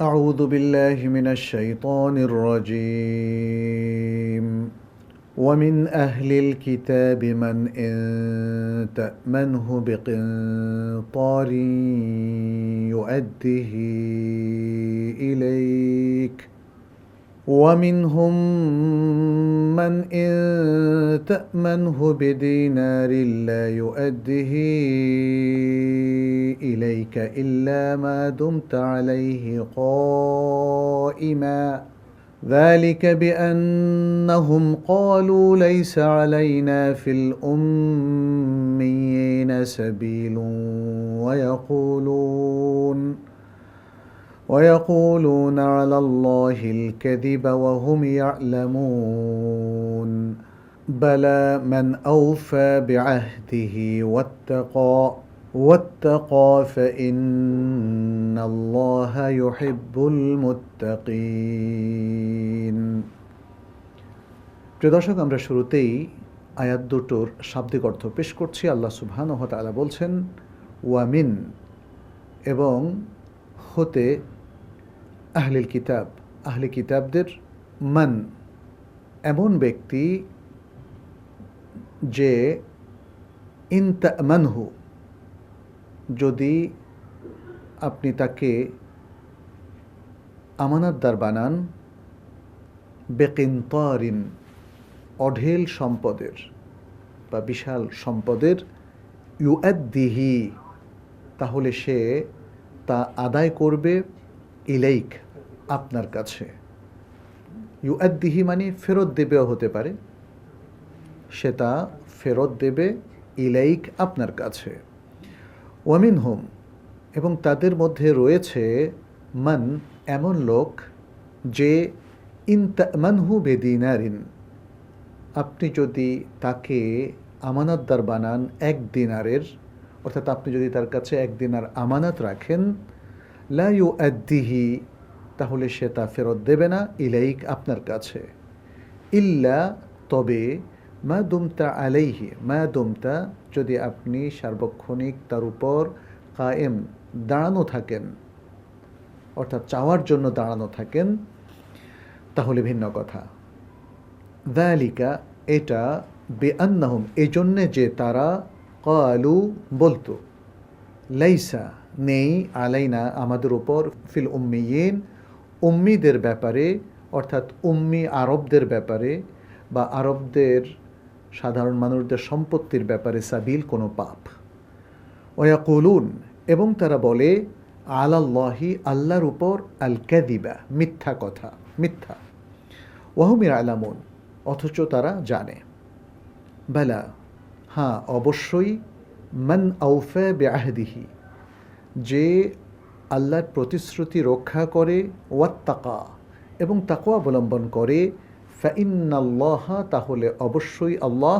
أعوذ بالله من الشيطان الرجيم. ومن أهل الكتاب من إن تأمنه بقنطار يؤده إليك. ومنهم من إن تأمنه بدينار لا يؤده إليك إلا ما دمت عليه قائما. ذلك بأنهم قالوا ليس علينا في الأميين سبيل ويقولون ويقولون على الله الكذب وهم يعلمون بلى من اوفى بعهده واتقى واتقى فان الله يحب المتقين প্রিয় দর্শক আমরা শুরুতেই আয়াত দুটোর শাব্দিক অর্থ পেশ করছি আল্লাহ সুবহানাহু ওয়া তাআলা বলছেন ওয়ামিন এবং হতে আহলিল কিতাব, আহলি কিতাবদের মান এমন ব্যক্তি যে ইনতামানহু যদি আপনি তাকে আমানাতদার বানান, বেকিনতারিন, অঢেল সম্পদের বা বিশাল সম্পদের, ইউআদ্দিহি, তাহলে সে তা আদায় করবে ইলাইক। আপনার কাছে। ইউআদ্দিহি মানে ফেরত দেবেও হতে পারে। সে তা ফেরত দেবে ইলাইক আপনার কাছে। ওয়ামিন হোম এবং তাদের মধ্যে রয়েছে মান, এমন লোক যে ইনতামানহু বেদিনারিন, আপনি যদি তাকে আমানতদার বানান এক দিনারের, অর্থাৎ আপনি যদি তার কাছে এক দিনার আমানত রাখেন, লা ইউ তাহলে সে তা ফেরত দেবে না ইলাইক আপনার কাছে। ইল্লা তবে মা দুমতা আলাইহি, মা দুমতা যদি আপনি সার্বক্ষণিক তার উপর কায়েম দাঁড়ানো থাকেন, অর্থাৎ চাওয়ার জন্য দাঁড়ানো থাকেন, তাহলে ভিন্ন কথা। দালিকা এটা বেআন্নাহুম, এই জন্যে যে তারা কালু বলতো, লাইসা নেই আলাইনা আমাদের উপর ফিল উম্মিয়িন উম্মিদের ব্যাপারে, অর্থাৎ উম্মি আরবদের ব্যাপারে বা আরবদের সাধারণ মানুষদের সম্পত্তির ব্যাপারে সাবিল কোনো পাপ। ওয়া কলুন এবং তারা বলে, আলাল্লাহি, আল্লাহর উপর আল ক্যাদিবা মিথ্যা কথা, মিথ্যা। ওয়াহমির আলামুন অথচ তারা জানে। বেলা হ্যাঁ অবশ্যই, মান আউফে বেআহদিহি, যে আল্লাহর প্রতিশ্রুতি রক্ষা করে, ওয়াত্তাকা, এবং তাকে অবলম্বন করে, ফাইন্নাল্লাহ, তাহলে অবশ্যই আল্লাহ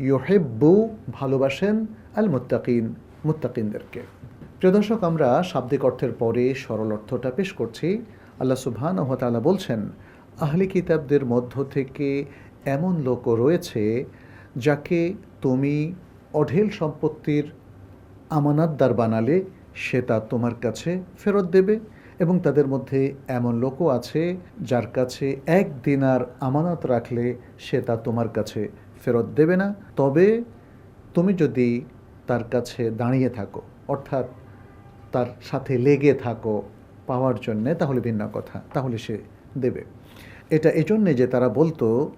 ইহেব্বু ভালোবাসেন আল মুত্তাকিন মুত্তাকিনদেরকে। প্রিয় দর্শক, আমরা শাব্দিক অর্থের পরে সরল অর্থটা পেশ করছি। আল্লাহ সুবহান তাআলা বলছেন, আহলি কিতাবদের মধ্য থেকে এমন লোকও রয়েছে যাকে তুমি অঢেল সম্পত্তির আমানাতদার বানালে সে তা তোমার কাছে ফেরত দেবে এবং তাদের মধ্যে এমন লোকও আছে যার কাছে এক দিনার আমানত রাখলে সে তা তোমার কাছে ফেরত দেবে না। তবে তুমি যদি তার কাছে দাঁড়িয়ে থাকো, অর্থাৎ তার সাথে লেগে থাকো পাওয়ার জন্যে, তাহলে ভিন্ন কথা, তাহলে সে দেবে। এটা এজন্যে যে তারা বলতো,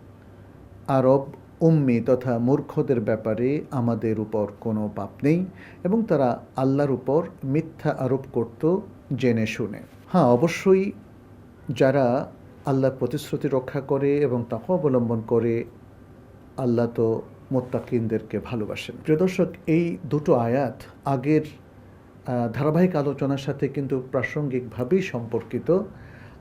আরব উম্মি তথা মূর্খদের ব্যাপারে আমাদের উপর কোনো পাপ নেই এবং তারা আল্লাহর উপর মিথ্যা আরোপ করত জেনে শুনে। হ্যাঁ অবশ্যই যারা আল্লাহর প্রতিশ্রুতি রক্ষা করে এবং তাকে অবলম্বন করে, আল্লাহ তো মোত্তাকিনদেরকে ভালোবাসেন। প্রিয় দর্শক, এই দুটো আয়াত আগের ধারাবাহিক আলোচনার সাথে কিন্তু প্রাসঙ্গিকভাবেই সম্পর্কিত।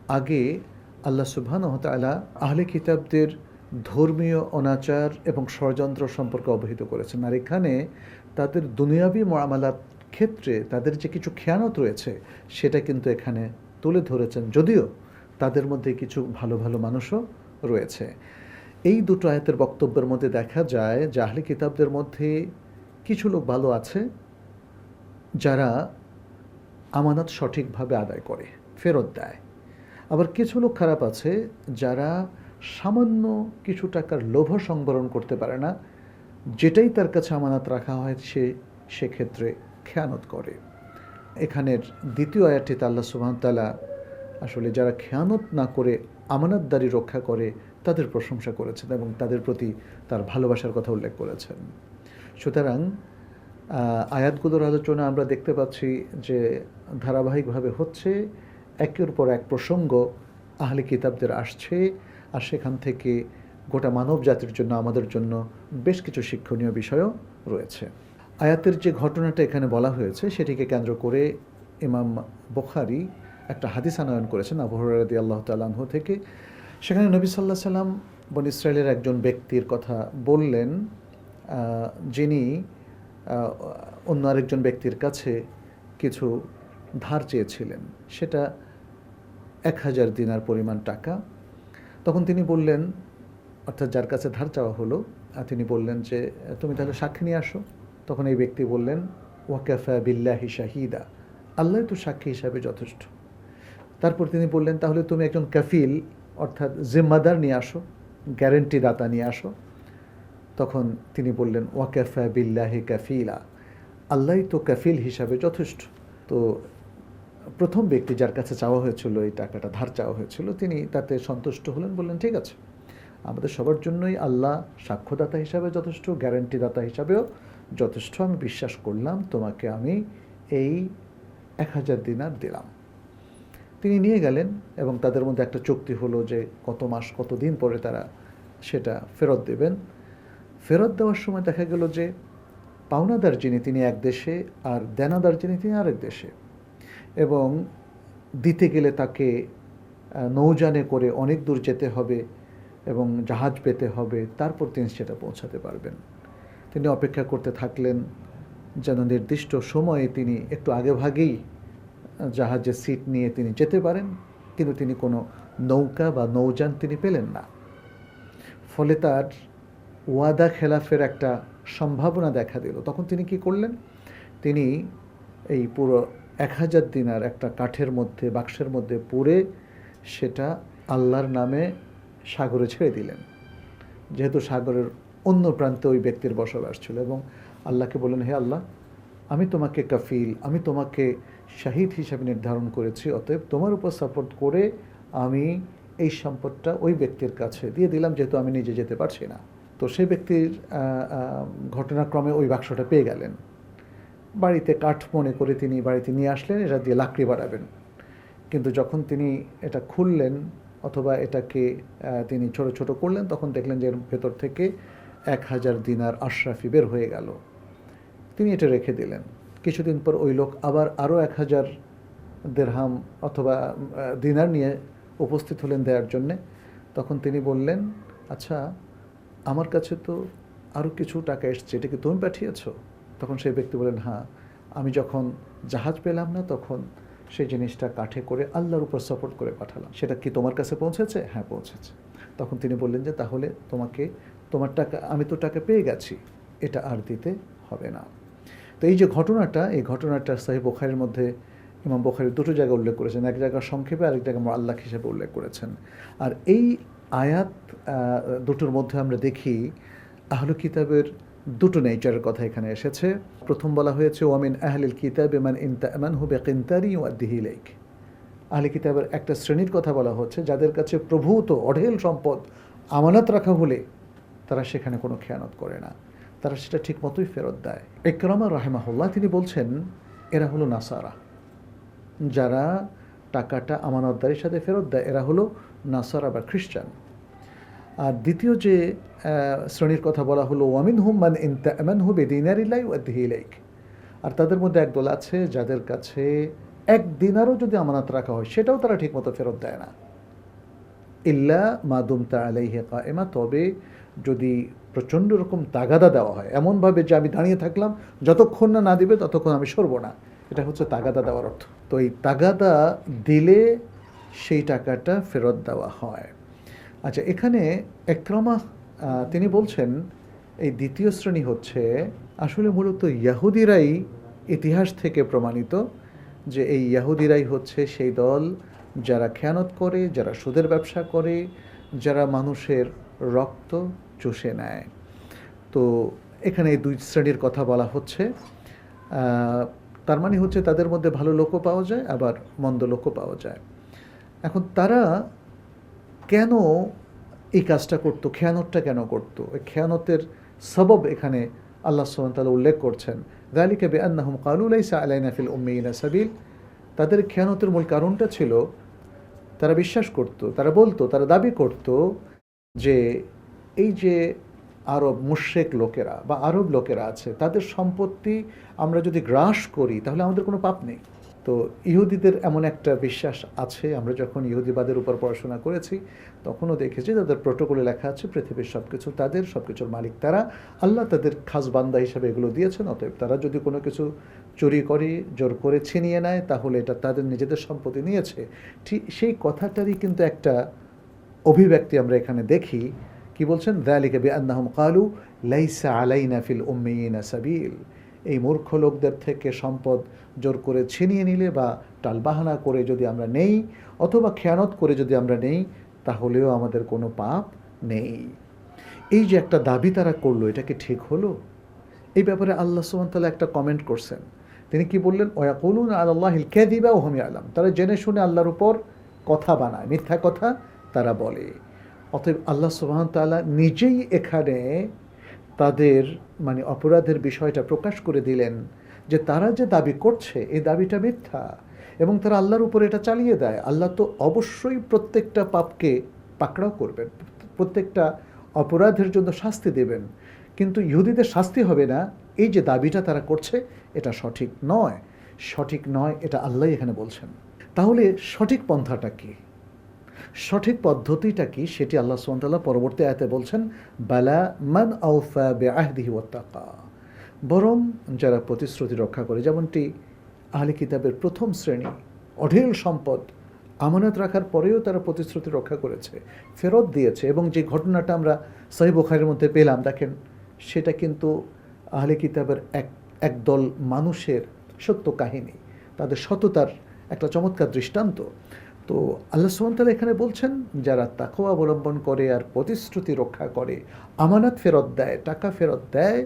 আগে আল্লাহ সুবহানাহু তাআলা আহলে কিতাবদের ধর্মীয় অনাচার এবং ষড়যন্ত্র সম্পর্কে অবহিত করেছেন। আর এখানে তাদের দুনিয়াবি মামালার ক্ষেত্রে তাদের যে কিছু খেয়ানত রয়েছে, সেটা কিন্তু এখানে তুলে ধরেছেন। যদিও তাদের মধ্যে কিছু ভালো ভালো মানুষও রয়েছে। এই দুটো আয়াতের বক্তব্যের মধ্যে দেখা যায় যে আহলে কিতাবদের মধ্যে কিছু লোক ভালো আছে, যারা আমানত সঠিকভাবে আদায় করে, ফেরত দেয়। আবার কিছু লোক খারাপ আছে, যারা সামান্য কিছু টাকার লোভ সংবরণ করতে পারে না, যেটাই তার কাছে আমানত রাখা হয়, সে সেক্ষেত্রে খেয়ানত করে। এখানের দ্বিতীয় আয়াতটিতে আল্লাহ সুবাহতাল্লাহ আসলে যারা খেয়ানত না করে আমানতদারি রক্ষা করে, তাদের প্রশংসা করেছেন এবং তাদের প্রতি তার ভালোবাসার কথা উল্লেখ করেছেন। সুতরাং আয়াতগুলোর আলোচনা আমরা দেখতে পাচ্ছি যে ধারাবাহিকভাবে হচ্ছে, একের পর এক প্রসঙ্গ আহলে কিতাবদের আসছে। আর সেখান থেকে গোটা মানব জাতির জন্য, আমাদের জন্য বেশ কিছু শিক্ষণীয় বিষয়ও রয়েছে। আয়াতের যে ঘটনাটা এখানে বলা হয়েছে, সেটিকে কেন্দ্র করে ইমাম বুখারি একটা হাদিস আনয়ন করেছেন আবু হরাদি আল্লাহ তালাহ থেকে। সেখানে নবী সাল্লাহ সাল্লাম বন ইসরায়েলের একজন ব্যক্তির কথা বললেন যিনি অন্য আরেকজন ব্যক্তির কাছে কিছু ধার চেয়েছিলেন। সেটা এক হাজার দিনার পরিমাণ টাকা তখন তিনি বললেন, অর্থাৎ যার কাছে ধার চাওয়া হলো তিনি বললেন যে, তুমি তাহলে সাক্ষী নিয়ে আসো। তখন এই ব্যক্তি বললেন, ওয়াকাফা বিল্লাহি শাহিদা, আল্লাহ তো সাক্ষী হিসাবে যথেষ্ট। তারপর তিনি বললেন, তাহলে তুমি একজন কাফিল, অর্থাৎ জিম্মাদার নিয়ে আসো গ্যারেন্টি দাতা নিয়ে আসো। তখন তিনি বললেন, ওয়াকাফা বিল্লাহি কাফিলা, আল্লাহ তো কাফিল হিসাবে যথেষ্ট। তো প্রথম ব্যক্তি যার কাছে চাওয়া হয়েছিল, এই টাকাটা ধার চাওয়া হয়েছিল, তিনি তাতে সন্তুষ্ট হলেন, বললেন, ঠিক আছে। আমাদের সবার জন্যই আল্লাহ সাক্ষ্যদাতা হিসাবে যথেষ্ট গ্যারান্টি দাতা হিসাবেও যথেষ্ট। আমি বিশ্বাস করলাম, তোমাকে আমি এই এক হাজার দিনার দিলাম। তিনি নিয়ে গেলেন এবং তাদের মধ্যে একটা চুক্তি হলো যে কত মাস, কত দিন পরে তারা সেটা ফেরত দেবেন। ফেরত দেওয়ার সময় দেখা গেল যে পাওনাদার যিনি, তিনি এক দেশে, আর দেনাদার যিনি, তিনি আরেক দেশে। এবং দিতে গেলে তাকে নৌযানে করে অনেক দূর যেতে হবে এবং জাহাজ পেতে হবে, তারপর তিনি সেটা পৌঁছাতে পারবেন। তিনি অপেক্ষা করতে থাকলেন যেন নির্দিষ্ট সময়ে তিনি একটু আগে ভাগেই জাহাজের সিট নিয়ে তিনি যেতে পারেন, কিন্তু তিনি কোনো নৌকা বা নৌযান তিনি পেলেন না। ফলে তার ওয়াদা খেলাফের একটা সম্ভাবনা দেখা দিল। তখন তিনি কি করলেন? তিনি এই পুরো এক হাজার দিনার একটা কাঠের মধ্যে, বাক্সের মধ্যে পুরে সেটা আল্লাহর নামে সাগরে ছেড়ে দিলেন। যেহেতু সাগরের অন্য প্রান্তে ওই ব্যক্তির বসবাস ছিল এবং আল্লাহকে বললেন, হে আল্লাহ, আমি তোমাকে কাফিল, আমি তোমাকে শাহিদ হিসাবে নির্ধারণ করেছি, অতএব তোমার উপর সাপোর্ট করে আমি এই সম্পদটা ওই ব্যক্তির কাছে দিয়ে দিলাম, যেহেতু আমি নিজে যেতে পারছি না। তো সেই ব্যক্তির ঘটনাক্রমে ওই বাক্সটা পেয়ে গেলেন। বাড়িতে কাঠ মনে করে তিনি বাড়িতে নিয়ে আসলেন, এটা দিয়ে লাকড়ি বাড়াবেন কিন্তু যখন তিনি এটা খুললেন অথবা এটাকে তিনি ছোট ছোট করলেন, তখন দেখলেন যে এর ভেতর থেকে এক হাজার দিনার আশরাফি বের হয়ে গেল। তিনি এটা রেখে দিলেন। কিছুদিন পর ওই লোক আবার আরও এক হাজার দেড়হাম অথবা দিনার নিয়ে উপস্থিত হলেন দেওয়ার জন্যে। তখন তিনি বললেন আচ্ছা আমার কাছে তো আরও কিছু টাকা এসছে, এটা কি তুমি পাঠিয়েছো? তখন সেই ব্যক্তি বলেন হ্যাঁ আমি যখন জাহাজ পেলাম না, তখন সেই জিনিসটা কাঠে করে আল্লাহর উপর সাপোর্ট করে পাঠালাম। সেটা কি তোমার কাছে পৌঁছেছে? হ্যাঁ পৌঁছেছে। তখন তিনি বললেন যে, তাহলে তোমাকে, তোমার টাকা, আমি তো টাকা পেয়ে গেছি। এটা আর দিতে হবে না। তো এই যে ঘটনাটা, এই ঘটনাটা সাহেব বোখারের মধ্যে, ইমাম বোখারি দুটো জায়গায় উল্লেখ করেছেন। এক জায়গায় সংক্ষেপে, আরেক জায়গায় আল্লাহ হিসেবে উল্লেখ করেছেন। আর এই আয়াত দুটোর মধ্যে আমরা দেখি আহলু কিতাবের দুটো নেচারের কথা এখানে এসেছে। প্রথম বলা হয়েছে ওয়ামিন আহলিল কিতাব মান ইনতামান হুবে কিন্তারি ওয়াদ্দিহি লাইক আহলে কিতাবের একটা শ্রেণির কথা বলা হচ্ছে, যাদের কাছে প্রভূত, অঢেল সম্পদ আমানত রাখা হলে তারা সেখানে কোনো খেয়ানত করে না। তারা সেটা ঠিক মতোই ফেরত দেয়। একরামা রাহেমাহুল্লাহ তিনি বলছেন, এরা হলো নাসারা। যারা টাকাটা আমানতদারির সাথে ফেরত দেয়, এরা হলো নাসারা বা খ্রিস্টান। আর দ্বিতীয় যে শ্রেণির কথা বলা হলো ওয়ামিন হুম মান ইনতামান হু বেদিনারিল্লাই ওয়াদ্দিহি লাইক আর তাদের মধ্যে একদল আছে যাদের কাছে এক দিনারও যদি আমানত রাখা হয়, সেটাও তারা ঠিকমতো ফেরত দেয় না। ইল্লা মাদুম তা আলাইহে কায়েমা তবে যদি প্রচণ্ড রকম তাগাদা দেওয়া হয়, এমনভাবে যে আমি দাঁড়িয়ে থাকলাম, যতক্ষণ না না দিবে, ততক্ষণ আমি সরব না। এটা হচ্ছে তাগাদা দেওয়ার অর্থ। তো এই তাগাদা দিলে সেই টাকাটা ফেরত দেওয়া হয়। আচ্ছা এখানে একরমা তিনি বলছেন, এই দ্বিতীয় শ্রেণি হচ্ছে আসলে মূলত ইয়াহুদিরাই ইতিহাস থেকে প্রমাণিত, যে এই ইয়াহুদিরাই হচ্ছে সেই দল যারা খেয়ানত করে, যারা সুদের ব্যবসা করে, যারা মানুষের রক্ত চষে নেয়। তো এখানে এই দুই শ্রেণির কথা বলা হচ্ছে। তার মানে হচ্ছে তাদের মধ্যে ভালো লোকও পাওয়া যায়, আবার মন্দ লোকও পাওয়া যায়। এখন তারা কেন এই কাজটা করতো? খেয়ানতটা কেন করতো? খেয়ানতের সবব এখানে আল্লাহ সুবহানাহু উল্লেখ করছেন। যালিকা বিআন্নাহুম ক্বালু লাইসা আলাইনা ফিল উম্মিয়িনা সাবিল। তাদের খেয়ানতের মূল কারণটা ছিল, তারা বিশ্বাস করত, তারা বলতো, তারা দাবি করত যে এই যে আরব মুশ্রেক লোকেরা বা আরব লোকেরা আছে, তাদের সম্পত্তি আমরা যদি গ্রাস করি, তাহলে আমাদের কোনো পাপ নেই। তো ইহুদিদের এমন একটা বিশ্বাস আছে, আমরা যখন ইহুদিবাদের উপর পড়াশোনা করেছি, তখনও দেখেছি তাদের প্রোটোকলে লেখা আছে, পৃথিবীর সব কিছু তাদের সব কিছুর মালিক তারা। আল্লাহ তাদের খাস বান্দা হিসাবে এগুলো দিয়েছেন, অতএব তারা যদি কোনো কিছু চুরি করে, জোর করে ছিনিয়ে নেয়, তাহলে এটা তাদের নিজেদের সম্পত্তি নিয়েছে। ঠিক সেই কথাটারই কিন্তু একটা অভিব্যক্তি আমরা এখানে দেখি। কি বলছেন? দালিকা বিআন্নাহুম কালু লাইসা আলাইনা ফিল উম্মিয়িনা সাবিল। এই মূর্খ লোকদের থেকে সম্পদ জোর করে ছিনিয়ে নিলে বা টালবাহানা করে যদি আমরা নেই, অথবা খেয়ানত করে যদি আমরা নেই, তাহলেও আমাদের কোনো পাপ নেই। এই যে একটা দাবি তারা করল, এটা কি ঠিক হলো? এই ব্যাপারে আল্লাহ তাআলা একটা কমেন্ট করছেন। তিনি কি বললেন? ওয়াকুলুন আল্লাহিল কাযিবা ওয়া হুম ইয়ালাম তারা জেনে শুনে আল্লাহর উপর কথা বানায়, মিথ্যা কথা তারা বলে। অতএব আল্লাহ সুবহান তাআলা নিজেই এখানে তাদের মানে অপরাধের বিষয়টা প্রকাশ করে দিলেন যে তারা যে দাবি করছে, এই দাবিটা মিথ্যা এবং তারা আল্লাহর উপর এটা চালিয়ে দেয়। আল্লাহ তো অবশ্যই প্রত্যেকটা পাপকে পাকড়াও করবেন, প্রত্যেকটা অপরাধের জন্য শাস্তি দেবেন। কিন্তু ইহুদিদের শাস্তি হবে না, এই যে দাবিটা তারা করছে, এটা সঠিক নয়। সঠিক নয়, এটা আল্লাহ এখানে বলছেন। তাহলে সঠিক পন্থাটা কী? সঠিক পদ্ধতিটা কি সেটি আল্লাহ সুবহানাহু পরবর্তী আয়াতে বলছেন, বালা মান আউফা বিআহদিহি ওয়াত্তাকা বরং যারা প্রতিশ্রুতি রক্ষা করে, যেমনটি আহলে কিতাবের প্রথম শ্রেণি, অঢেল সম্পদ আমানত রাখার পরেও তারা প্রতিশ্রুতি রক্ষা করেছে, ফেরত দিয়েছে এবং যে ঘটনাটা আমরা সহি বুখারীর মধ্যে পেলাম, দেখেন সেটা কিন্তু আহলে কিতাবের এক, একদল মানুষের সত্য কাহিনী। তাদের সততার একটা চমৎকার দৃষ্টান্ত। তো আল্লাহ সুবহানাহু এখানে বলছেন, যারা তাকওয়া অবলম্বন করে আর প্রতিশ্রুতি রক্ষা করে, আমানত ফেরত দেয়, টাকা ফেরত দেয়,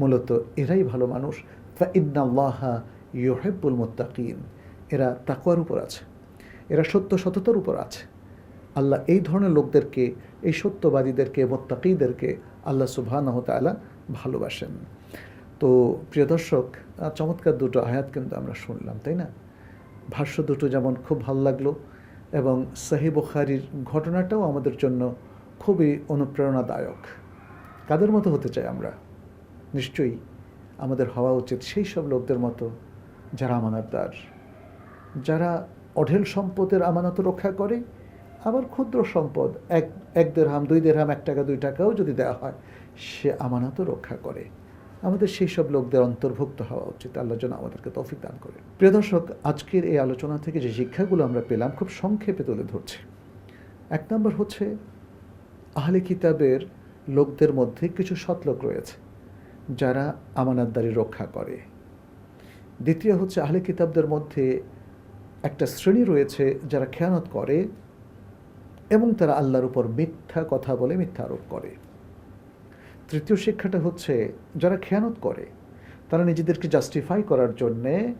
মূলত এরাই ভালো মানুষ। ফা ইন্নাল্লাহা ইউহিব্বুল মুত্তাকিন, এরা তাকওয়ার উপর আছে, এরা সত্য সততার উপর আছে। আল্লাহ এই ধরনের লোকদেরকে, এই সত্যবাদীদেরকে, মোত্তাকিদেরকে আল্লাহ সুবহানাহু তাআলা ভালোবাসেন। তো প্রিয় দর্শক চমৎকার দুটো আয়াত কিন্তু আমরা শুনলাম, তাই না? ভাষ্য দুটো যেমন খুব ভালো লাগল এবং সাহি বুখারির ঘটনাটাও আমাদের জন্য খুবই অনুপ্রেরণাদায়ক। কাদের মতো হতে চাই আমরা? নিশ্চয়ই আমাদের হওয়া উচিত সেই সব লোকদের মতো যারা আমানতদার। যারা অঢেল সম্পদের আমানত রক্ষা করে, আবার ক্ষুদ্র সম্পদ, এক এক দেড়হাম, দুই দেড়হাম, এক টাকা, দুই টাকাও যদি দেওয়া হয়, সে আমানতও রক্ষা করে। আমাদের সেই সব লোকদের অন্তর্ভুক্ত হওয়া উচিত। আল্লাহ যেন আমাদেরকে তৌফিক দান করে প্রিয় দর্শক, আজকের এই আলোচনা থেকে যে শিক্ষাগুলো আমরা পেলাম খুব সংক্ষেপে তুলে ধরছি। এক নম্বর হচ্ছে, আহলে কিতাবের লোকদের মধ্যে কিছু সৎ লোক রয়েছে, যারা আমানতদারি রক্ষা করে। দ্বিতীয় হচ্ছে, আহলে কিতাবদের মধ্যে একটা শ্রেণি রয়েছে যারা খেয়ানত করে এবং তারা আল্লাহর উপর মিথ্যা কথা বলে মিথ্যা আরোপ করে। তৃতীয় শিক্ষাটা হচ্ছে যারা খেয়ানত করে, তারা নিজেদেরকে জাস্টিফাই করার জন্যে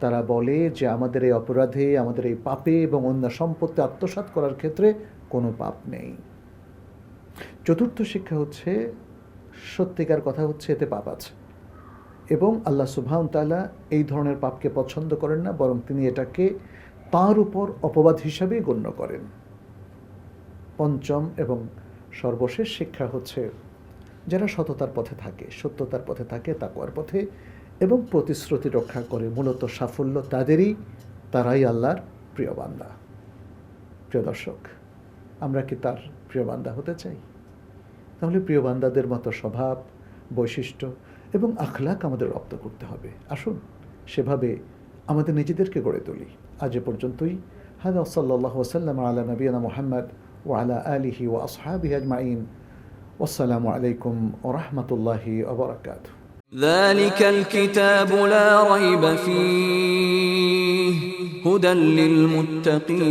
তারা বলে যে আমাদের এই অপরাধে, আমাদের এই পাপে এবং অন্য সম্পত্তি আত্মসাৎ করার ক্ষেত্রে কোনো পাপ নেই। চতুর্থ শিক্ষা হচ্ছে, সত্যিকার কথা হচ্ছে এতে পাপ আছে। এবং আল্লাহ সুবহান তাআলা এই ধরনের পাপকে পছন্দ করেন না, বরং তিনি এটাকে তার উপর অপবাদ হিসাবেই গণ্য করেন। পঞ্চম এবং সর্বশেষ শিক্ষা হচ্ছে যারা সততার পথে থাকে, সত্যতার পথে থাকে তাকওয়ার পথে এবং প্রতিশ্রুতি রক্ষা করে মূলত সাফল্য তাদেরই, তারাই আল্লাহর প্রিয় বান্দা। প্রিয় দর্শক, আমরা কি তার প্রিয় বান্দা হতে চাই? তাহলে প্রিয় বান্দাদের মতো স্বভাব, বৈশিষ্ট্য এবং আখলাক আমাদের রপ্ত করতে হবে। আসুন, সেভাবে আমাদের নিজেদেরকে গড়ে তুলি। আজ এ পর্যন্তই। হাদা সাল্লাহ ওসাল্লাম আলা নবীনা মোহাম্মদ ও আলা আলিহি ও আসহাবি আজমাইন। والسلام عليكم ورحمة الله وبركاته. ذلك الكتاب لا ريب فيه هدى للمتقين.